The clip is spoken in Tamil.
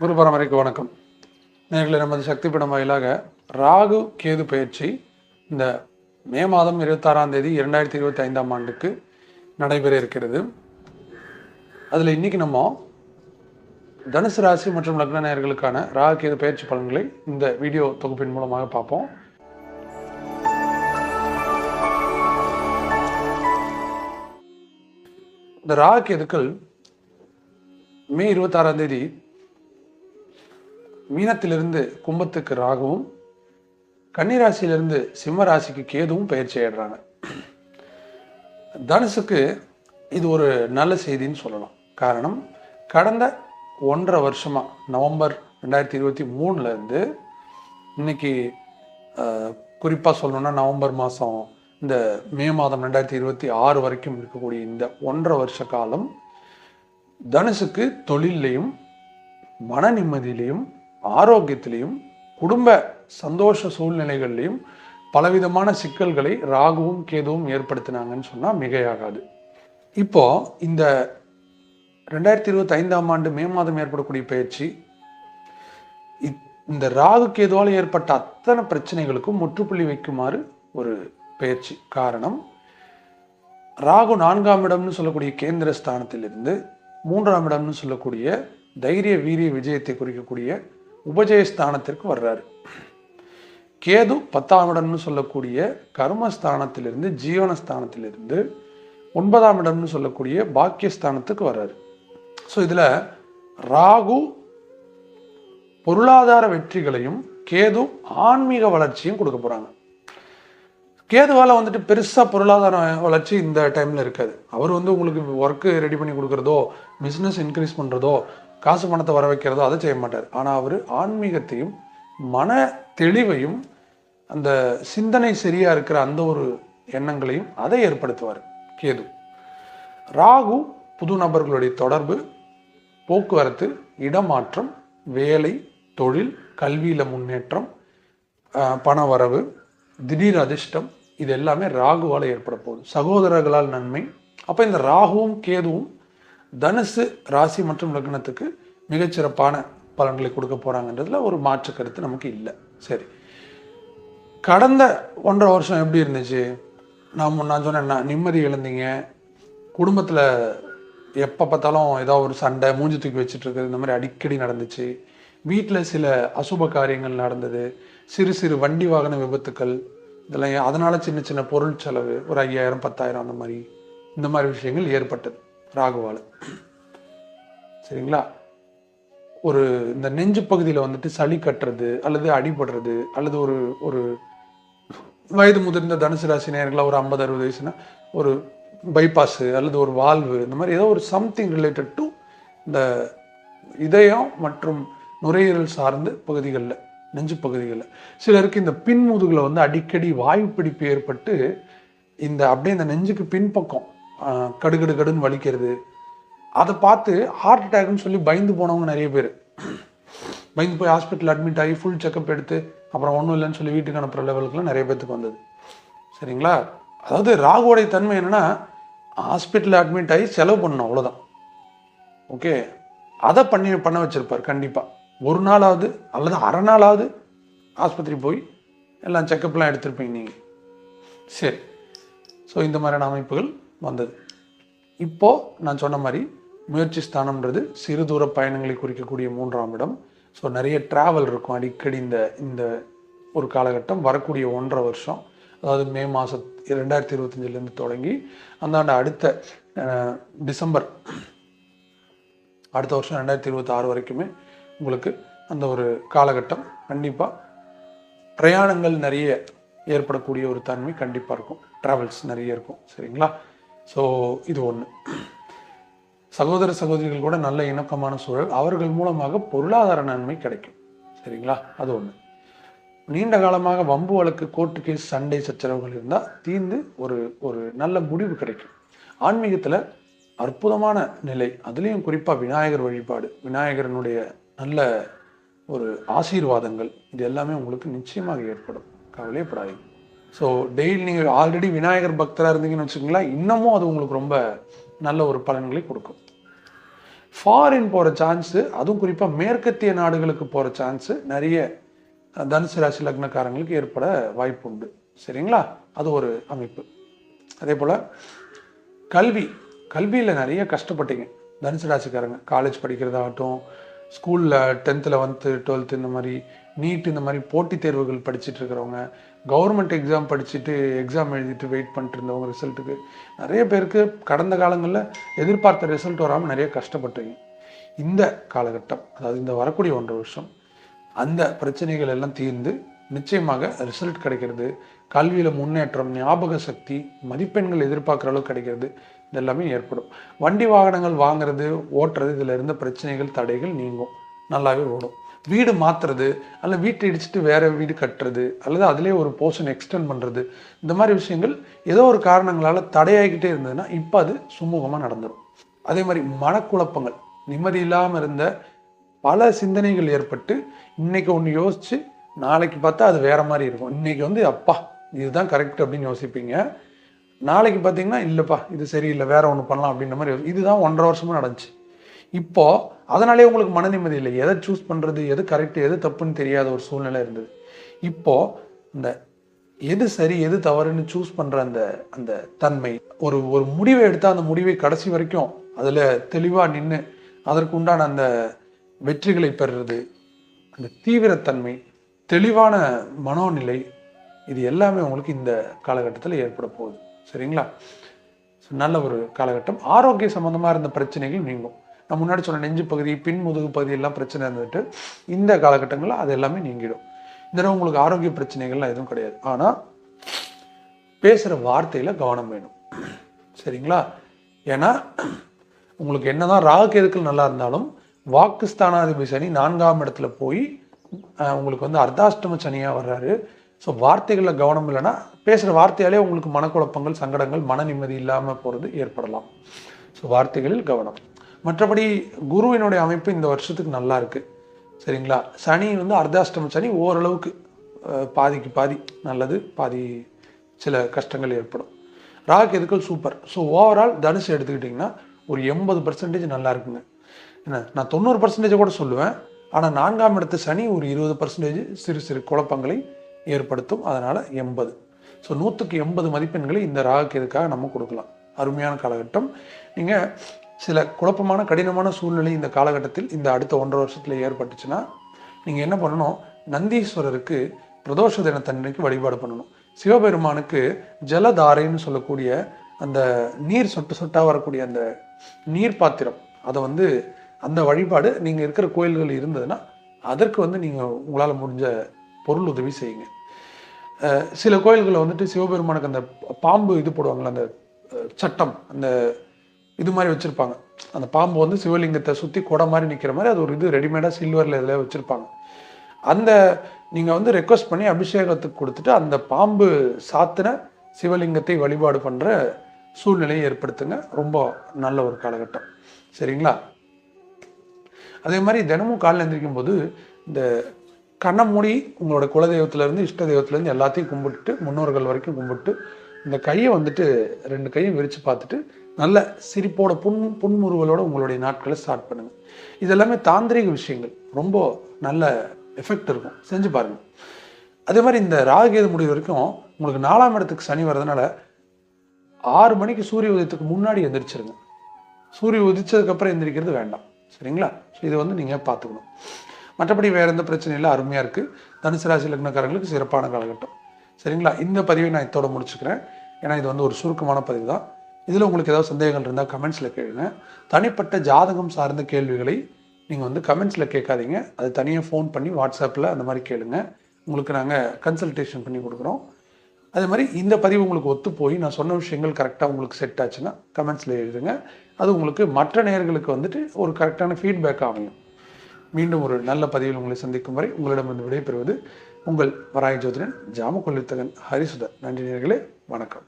குரு பரம்பரைக்கு வணக்கம். நேர்களை நமது சக்தி படம் வாயிலாக ராகு கேது பயிற்சி இந்த மே மாதம் இருபத்தாறாம் தேதி இரண்டாயிரத்தி இருபத்தி ஐந்தாம் ஆண்டுக்கு நடைபெற இருக்கிறது. அதில் இன்னைக்கு நம்ம தனுசு ராசி மற்றும் லக்ன நேர்களுக்கான ராகு கேது பயிற்சி பலன்களை இந்த வீடியோ தொகுப்பின் மூலமாக பார்ப்போம். இந்த ராகு கேதுக்கள் மே இருபத்தாறாம் தேதி மீனத்திலிருந்து கும்பத்துக்கு ராகுவும் கன்னிராசியிலிருந்து சிம்ம ராசிக்கு கேதுவும் பயிற்சி ஆயிடுறாங்க. தனுசுக்கு இது ஒரு நல்ல செய்தின்னு சொல்லலாம். காரணம் கடந்த ஒன்றரை வருஷமாக நவம்பர் ரெண்டாயிரத்தி இருபத்தி மூணுலேருந்து இன்னைக்கு குறிப்பாக சொல்லணும்னா நவம்பர் மாதம் இந்த மே மாதம் ரெண்டாயிரத்தி இருபத்தி ஆறு வரைக்கும் இருக்கக்கூடிய இந்த ஒன்றரை வருஷ காலம் தனுசுக்கு தொழிலையும் மன நிம்மதியிலையும் ஆரோக்கியத்திலையும் குடும்ப சந்தோஷ சூழ்நிலைகள்லையும் பலவிதமான சிக்கல்களை ராகுவும் கேதுவும் ஏற்படுத்தினாங்கன்னு சொன்னால் மிகையாகாது. இப்போ இந்த ரெண்டாயிரத்தி இருபத்தி ஐந்தாம் ஆண்டு மே மாதம் ஏற்படக்கூடிய பயிற்சி இந்த ராகு கேதுவால் ஏற்பட்ட அத்தனை பிரச்சனைகளுக்கும் முற்றுப்புள்ளி வைக்குமாறு ஒரு பயிற்சி காரணம் ராகு நான்காம் இடம்னு சொல்லக்கூடிய கேந்திர ஸ்தானத்திலிருந்து மூன்றாம் இடம்னு சொல்லக்கூடிய தைரிய வீரிய விஜயத்தை குறிக்கக்கூடிய உபஜயஸ்தானத்திற்கு வர்றாரு. கேது பத்தாம் இடம்னு சொல்லக்கூடிய கர்மஸ்தானத்திலிருந்து ஜீவனஸ்தானத்திலிருந்து ஒன்பதாம் இடம்னு சொல்லக்கூடிய பாக்கியஸ்தானத்துக்கு வர்றாரு. ஸோ இதில் ராகு பொருளாதார வெற்றிகளையும் கேது ஆன்மீக வளர்ச்சியும் கொடுக்க போகிறாங்க கேதுவால் வந்துட்டு பெருசாக பொருளாதார வளர்ச்சி இந்த டைமில் இருக்காது. அவர் வந்து உங்களுக்கு ஒர்க்கு ரெடி பண்ணி கொடுக்குறதோ பிஸ்னஸ் இன்க்ரீஸ் பண்ணுறதோ காசு பணத்தை வர வைக்கிறதோ அதை செய்ய மாட்டார். ஆனால் அவர் ஆன்மீகத்தையும் மன தெளிவையும் அந்த சிந்தனை சரியாக இருக்கிற அந்த ஒரு எண்ணங்களையும் அதை ஏற்படுத்துவார் கேது. ராகு புது நபர்களுடைய தொடர்பு போக்குவரத்து இடமாற்றம் வேலை தொழில் கல்வியில் முன்னேற்றம் பணவரவு பண வரவு திடீர் அதிர்ஷ்டம் இது எல்லாமே ராகுவால் ஏற்பட போகுது. சகோதரர்களால் நன்மை. அப்போ இந்த ராகுவும் கேதுவும் தனுசு ராசி மற்றும் லக்னத்துக்கு மிகச்சிறப்பான பலன்களை கொடுக்க போகிறாங்கன்றதுல ஒரு மாற்று கருத்து நமக்கு இல்லை. சரி. கடந்த ஒன்றரை வருஷம் எப்படி இருந்துச்சு? நான் நான் சொன்னேன் நிம்மதி இழந்தீங்க. குடும்பத்தில் எப்போ பார்த்தாலும் ஏதோ ஒரு சண்டை மூஞ்சி தூக்கி வச்சுட்டு இருக்குது இந்த மாதிரி அடிக்கடி நடந்துச்சு. வீட்டில் சில அசுப காரியங்கள் நடந்தது. சிறு சிறு வண்டி வாகன விபத்துக்கள் இதெல்லாம் அதனால் சின்ன சின்ன பொருள் செலவு ஒரு ஐயாயிரம் பத்தாயிரம் அந்த மாதிரி இந்த மாதிரி விஷயங்கள் ஏற்பட்டது. ராகுவால் சரிங்களா? ஒரு இந்த நெஞ்சு பகுதியில் வந்துட்டு சளி கட்டுறது அல்லது அடிபடுறது அல்லது ஒரு ஒரு வயது முதிர்ந்த தனுசு ராசி நேர்களாக ஒரு ஐம்பது அறுபது வயசுனா ஒரு பைபாஸ் அல்லது ஒரு வால்வு இந்த மாதிரி ஏதோ ஒரு சம்திங் ரிலேட்டட் டு இந்த இதயம் மற்றும் நுரையீரல் சார்ந்த பகுதிகளில் நெஞ்சு பகுதிகளில். சிலருக்கு இந்த பின்முதுகில் வந்து அடிக்கடி வாயு பிடிப்பு ஏற்பட்டு இந்த அப்படியே இந்த நெஞ்சுக்கு பின்பக்கம் கடுகடு கடுன்னு வலிக்கிறது. அதை பார்த்து ஹார்ட் அட்டாக்னு சொல்லி பயந்து போனவங்க நிறைய பேர். பயந்து போய் ஹாஸ்பிட்டல் அட்மிட் ஆகி ஃபுல் செக்கப் எடுத்து அப்புறம் ஒன்றும் இல்லைன்னு சொல்லி வீட்டுக்கு அனுப்புகிற லெவலுக்குலாம் நிறைய பேத்துக்கு வந்தது. சரிங்களா? அதாவது ராகுவோடைய தன்மை என்னென்னா ஹாஸ்பிட்டலில் அட்மிட் ஆகி செலவு பண்ணணும் அவ்வளோதான் ஓகே அதை பண்ணி பண்ண வச்சுருப்பார் கண்டிப்பாக ஒரு நாளாவது அல்லது அரை நாளாவது ஆஸ்பத்திரி போய் எல்லாம் செக்கப்லாம் எடுத்திருப்பீங்க நீங்கள் சரி. ஸோ இந்த மாதிரியான அமைப்புகள் வந்தது. இப்போது நான் சொன்ன மாதிரி முயற்சி ஸ்தானம்ன்றது சிறு தூர பயணங்களை குறிக்கக்கூடிய மூன்றாம் இடம். ஸோ நிறைய ட்ராவல் இருக்கும். அடிக்கடி இந்த இந்த ஒரு காலகட்டம் வரக்கூடிய ஒன்றரை வருஷம். அதாவது மே மாதம் ரெண்டாயிரத்தி இருபத்தஞ்சிலேருந்து தொடங்கி அந்த ஆண்டு அடுத்த டிசம்பர் அடுத்த வருஷம் ரெண்டாயிரத்தி இருபத்தி ஆறு வரைக்குமே உங்களுக்கு அந்த ஒரு காலகட்டம் கண்டிப்பாக பிரயாணங்கள் நிறைய ஏற்படக்கூடிய ஒரு தன்மை கண்டிப்பாக இருக்கும். ட்ராவல்ஸ் நிறைய இருக்கும். சரிங்களா? ஸோ இது ஒன்று சகோதர சகோதரிகள் கூட நல்ல இணக்கமான சூழல். அவர்கள் மூலமாக பொருளாதார நன்மை கிடைக்கும். சரிங்களா? அது ஒன்று நீண்ட காலமாக வம்பு வழக்கு கோர்ட்டு கேஸ் சண்டை சச்சரவுகள் இருந்தால் தீர்ந்து ஒரு ஒரு நல்ல முடிவு கிடைக்கும். ஆன்மீகத்தில் அற்புதமான நிலை. அதுலேயும் குறிப்பாக விநாயகர் வழிபாடு. விநாயகரனுடைய நல்ல ஒரு ஆசீர்வாதங்கள். இது எல்லாமே உங்களுக்கு நிச்சயமாக ஏற்படும். கவலையப்படாதீங்க. ஸோ டெய்லி நீங்கள் ஆல்ரெடி விநாயகர் பக்தராக இருந்தீங்கன்னு வச்சுக்கோங்களேன் இன்னமும் அது உங்களுக்கு ரொம்ப நல்ல ஒரு பலன்களை கொடுக்கும். ஃபாரின் போகிற சான்ஸு அதுவும் குறிப்பாக மேற்கத்திய நாடுகளுக்கு போகிற சான்ஸு நிறைய தனுசு ராசி லக்னக்காரங்களுக்கு ஏற்பட வாய்ப்பு உண்டு. சரிங்களா? அது ஒரு அமைப்பு. அதே போல் கல்வி. கல்வியில் நிறைய கஷ்டப்பட்டீங்க. தனுசு ராசிக்காரங்க காலேஜ் படிக்கிறதாகட்டும் ஸ்கூலில் டென்த்தில் வந்து டுவெல்த்து இந்த மாதிரி நீட் இந்த மாதிரி போட்டித் தேர்வுகள் படிச்சுட்டு இருக்கிறவங்க கவர்மெண்ட் எக்ஸாம் படிச்சுட்டு எக்ஸாம் எழுதிட்டு வெயிட் பண்ணிட்டு இருந்தவங்க ரிசல்ட்டுக்கு நிறைய பேருக்கு கடந்த காலங்களில் எதிர்பார்த்த ரிசல்ட் வராமல் நிறைய கஷ்டப்பட்டீங்க. இந்த காலகட்டம் அதாவது இந்த வரக்கூடிய ஒன்றரை வருஷம் அந்த பிரச்சனைகள் எல்லாம் தீர்ந்து நிச்சயமாக ரிசல்ட் கிடைக்கிறது. கல்வியில் முன்னேற்றம் ஞாபக சக்தி மதிப்பெண்கள் எதிர்பார்க்குற அளவுக்கு கிடைக்கிறது. இது எல்லாமே ஏற்படும். வண்டி வாகனங்கள் வாங்குறது ஓட்டுறது இதில் இருந்த பிரச்சனைகள் தடைகள் நீங்கும். நல்லாவே ஓடும். வீடு மாற்றுறது அல்ல வீட்டை இடிச்சிட்டு வேறு வீடு கட்டுறது அல்லது அதிலே ஒரு போர்ஷன் எக்ஸ்டெண்ட் பண்ணுறது இந்த மாதிரி விஷயங்கள் ஏதோ ஒரு காரணங்களால் தடையாகிக்கிட்டே இருந்ததுன்னா இப்போ அது சுமூகமாக நடந்துடும் அதே மாதிரி மனக்குழப்பங்கள் நிம்மதி இல்லாமல் இருந்த பல சிந்தனைகள் ஏற்பட்டு இன்னைக்கு ஒன்று யோசித்து நாளைக்கு பார்த்தா அது வேற மாதிரி இருக்கும். இன்னைக்கு வந்து அப்பா இதுதான் கரெக்ட் அப்படின்னு யோசிப்பீங்க. நாளைக்கு பார்த்தீங்கன்னா இல்லைப்பா இது சரியில்லை வேறு ஒன்று பண்ணலாம் அப்படின்ற மாதிரி இதுதான் ஒன்றரை வருஷமாக நடந்துச்சு. இப்போது அதனாலே உங்களுக்கு மன நிம்மதி இல்லை. எதை சூஸ் பண்ணுறது எது கரெக்டு எது தப்புன்னு தெரியாத ஒரு சூழ்நிலை இருந்தது. இப்போது இந்த எது சரி எது தவறுன்னு சூஸ் பண்ணுற அந்த அந்த தன்மை ஒரு ஒரு முடிவை எடுத்தா அந்த முடிவை கடைசி வரைக்கும் அதில் தெளிவாக நின்று அதற்கு உண்டான அந்த வெற்றிகளை பெறுறது அந்த தீவிரத்தன்மை தெளிவான மனோநிலை இது எல்லாமே உங்களுக்கு இந்த காலகட்டத்தில் ஏற்பட போகுது. சரிங்களா? நல்ல ஒரு காலகட்டம். ஆரோக்கிய சம்மந்தமாக இருந்த பிரச்சனைகள் நீங்கும். நான் முன்னாடி சொன்ன நெஞ்சு பகுதி பின் முதுகு பகுதி எல்லாம் பிரச்சனை இருந்துட்டு இந்த காலகட்டங்களில் அது எல்லாமே நீங்கிடும். இந்த தடவை உங்களுக்கு ஆரோக்கிய பிரச்சனைகள்லாம் எதுவும் கிடையாது. ஆனால் பேசுகிற வார்த்தையில் கவனம் வேணும். சரிங்களா? ஏன்னா உங்களுக்கு என்னதான் ராகு எதுக்கள் நல்லா இருந்தாலும் வாக்கு ஸ்தானாதிபதி சனி நான்காம் இடத்துல போய் உங்களுக்கு வந்து அர்த்தாஷ்டம சனியாக வர்றாரு. ஸோ வார்த்தைகளில் கவனம் இல்லைன்னா பேசுகிற வார்த்தையாலே உங்களுக்கு மனக்குழப்பங்கள் சங்கடங்கள் மன நிம்மதி இல்லாமல் போகிறது ஏற்படலாம். ஸோ வார்த்தைகளில் கவனம். மற்றபடி குருவினுடைய அமைப்பு இந்த வருஷத்துக்கு நல்லா இருக்குது சரிங்களா? சனி வந்து அர்த்தாஷ்டம சனி ஓரளவுக்கு பாதிக்கு பாதி நல்லது பாதி சில கஷ்டங்கள் ஏற்படும். ராகு எதுக்கள் சூப்பர் ஸோ ஓவரால் தனுசு எடுத்துக்கிட்டிங்கன்னா ஒரு எண்பது பர்சன்டேஜ் நல்லா இருக்குங்க. என்ன? நான் தொண்ணூறு பர்சன்டேஜ் கூட சொல்லுவேன். ஆனால் நான்காம் இடத்து சனி ஒரு இருபது பர்சன்டேஜ் சிறு சிறு குழப்பங்களை ஏற்படுத்தும். அதனால் எண்பது. ஸோ நூற்றுக்கு எண்பது மதிப்பெண்களை இந்த ராகுக்கு எதுக்காக நம்ம கொடுக்கலாம்? அருமையான காலகட்டம். நீங்கள் சில குழப்பமான கடினமான சூழ்நிலை இந்த காலகட்டத்தில் இந்த அடுத்த ஒன்றரை வருஷத்தில் ஏற்பட்டுச்சுன்னா நீங்கள் என்ன பண்ணணும்? நந்தீஸ்வரருக்கு பிரதோஷ தினத்தன்னைக்கு வழிபாடு பண்ணணும். சிவபெருமானுக்கு ஜலதாரைன்னு சொல்லக்கூடிய அந்த நீர் சொட்டு சொட்டாக வரக்கூடிய அந்த நீர் பாத்திரம் அதை வந்து அந்த வழிபாடு நீங்கள் இருக்கிற கோயில்கள் இருந்ததுன்னா அதற்கு வந்து நீங்கள் உங்களால் முடிஞ்ச பொருள் உதவி செய்யுங்க. சில கோயில்களில் வந்துட்டு சிவபெருமானுக்கு அந்த பாம்பு இது போடுவாங்களே அந்த சட்டம் அந்த இது மாதிரி வச்சுருப்பாங்க. அந்த பாம்பு வந்து சிவலிங்கத்தை சுற்றி கொடை மாதிரி நிற்கிற மாதிரி அது ஒரு இது ரெடிமேடாக சில்வரில் இதில் வச்சுருப்பாங்க. அந்த நீங்கள் வந்து ரெக்வஸ்ட் பண்ணி அபிஷேகத்துக்கு கொடுத்துட்டு அந்த பாம்பு சாத்தின சிவலிங்கத்தை வழிபாடு பண்ணுற சூழ்நிலையை ஏற்படுத்துங்க. ரொம்ப நல்ல ஒரு காலகட்டம். சரிங்களா? அதே மாதிரி தினமும் காலையில் எந்திரிக்கும் போது இந்த கண்ணை மூடி உங்களோட குலதெய்வத்திலேருந்து இஷ்ட தெய்வத்திலேருந்து எல்லாத்தையும் கும்பிட்டுட்டு முன்னோர்கள் வரைக்கும் கும்பிட்டு இந்த கையை வந்துட்டு ரெண்டு கையும் விரித்து பார்த்துட்டு நல்ல சிரிப்போட புன் புன்முறுவலோட உங்களுடைய நாட்களை ஸ்டார்ட் பண்ணுங்கள் இதெல்லாமே தாந்திரிக விஷயங்கள். ரொம்ப நல்ல எஃபெக்ட் இருக்கும். செஞ்சு பாருங்கள் அதே மாதிரி இந்த ராகுகேது முடிவு வரைக்கும் உங்களுக்கு நாலாம் இடத்துக்கு சனி வர்றதுனால ஆறு மணிக்கு சூரிய உதயத்துக்கு முன்னாடி எந்திரிச்சிருங்க. சூரிய உதிச்சதுக்கப்புறம் எந்திரிக்கிறது வேண்டாம். சரிங்களா? ஸோ இதை வந்து நீங்கள் பார்த்துக்கணும். மற்றபடி வேறு எந்த பிரச்சனையும் இல்லை. அருமையாக இருக்குது தனுசு ராசி லக்னக்காரங்களுக்கு சிறப்பான காலகட்டம். சரிங்களா? இந்த பதிவை நான் இதோட முடிச்சுக்கிறேன். ஏன்னா இது வந்து ஒரு சுருக்கமான பதிவு தான். இதில் உங்களுக்கு ஏதாவது சந்தேகங்கள் இருந்தால் கமெண்ட்ஸில் கேளுங்க. தனிப்பட்ட ஜாதகம் சார்ந்த கேள்விகளை நீங்கள் வந்து கமெண்ட்ஸில் கேட்காதீங்க. அது தனியாக ஃபோன் பண்ணி வாட்ஸ்அப்பில் அந்த மாதிரி கேளுங்க. உங்களுக்கு நாங்கள் கன்சல்டேஷன் பண்ணி கொடுக்குறோம். அதே மாதிரி இந்த பதிவு உங்களுக்கு ஒத்து போய் நான் சொன்ன விஷயங்கள் கரெக்டாக உங்களுக்கு செட் ஆச்சுன்னா கமெண்ட்ஸில் எழுதுங்க. அது உங்களுக்கு மற்ற நேர்களுக்கு வந்துட்டு ஒரு கரெக்டான ஃபீட்பேக் அமையும். மீண்டும் ஒரு நல்ல பதிவில் உங்களை சந்திக்கும் வரை உங்களிடமிருந்து விடைபெறுவது உங்கள் வராய ஜோதிடன் ஜாம ஹரிசுதன் நன்றி நேர்களே வணக்கம்.